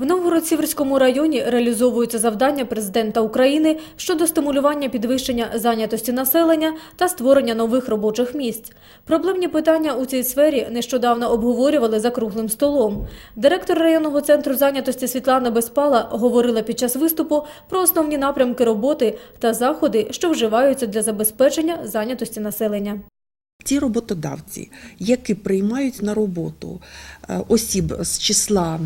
В Новгород-Сіверському районі реалізовуються завдання президента України щодо стимулювання підвищення зайнятості населення та створення нових робочих місць. Проблемні питання у цій сфері нещодавно обговорювали за круглим столом. Директор районного центру зайнятості Світлана Безпала говорила під час виступу про основні напрямки роботи та заходи, що вживаються для забезпечення зайнятості населення. Ті роботодавці, які приймають на роботу е, осіб з числа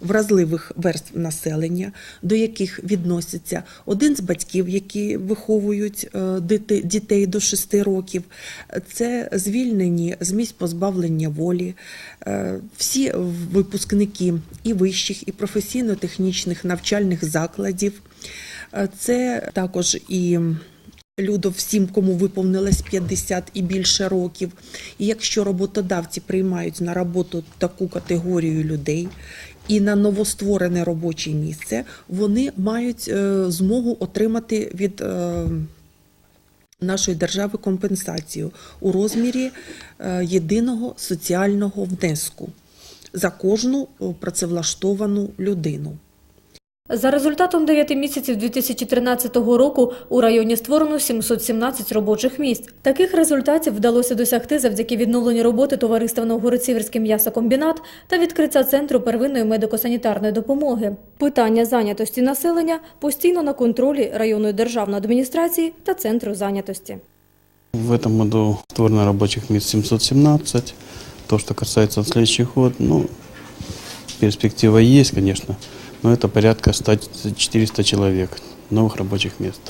вразливих верств населення, до яких відноситься один з батьків, які виховують е, дітей до 6 років, це звільнені з місць позбавлення волі, е, всі випускники і вищих, і професійно-технічних навчальних закладів. Е, Це також і люди всім, кому виповнилось 50 і більше років. І якщо роботодавці приймають на роботу таку категорію людей і на новостворене робоче місце, вони мають е, змогу отримати від е, нашої держави компенсацію у розмірі е, єдиного соціального внеску за кожну працевлаштовану людину. За результатом 9 місяців 2013 року у районі створено 717 робочих місць. Таких результатів вдалося досягти завдяки відновленню роботи товариства Новгород-Сіверський м'ясокомбінат та відкриття центру первинної медико-санітарної допомоги. Питання зайнятості населення постійно на контролі районної державної адміністрації та центру зайнятості. В этом году створено рабочих мест 717. То, что касается следующий год, ну, перспектива есть, конечно, но это порядка 100 400 человек новых рабочих мест.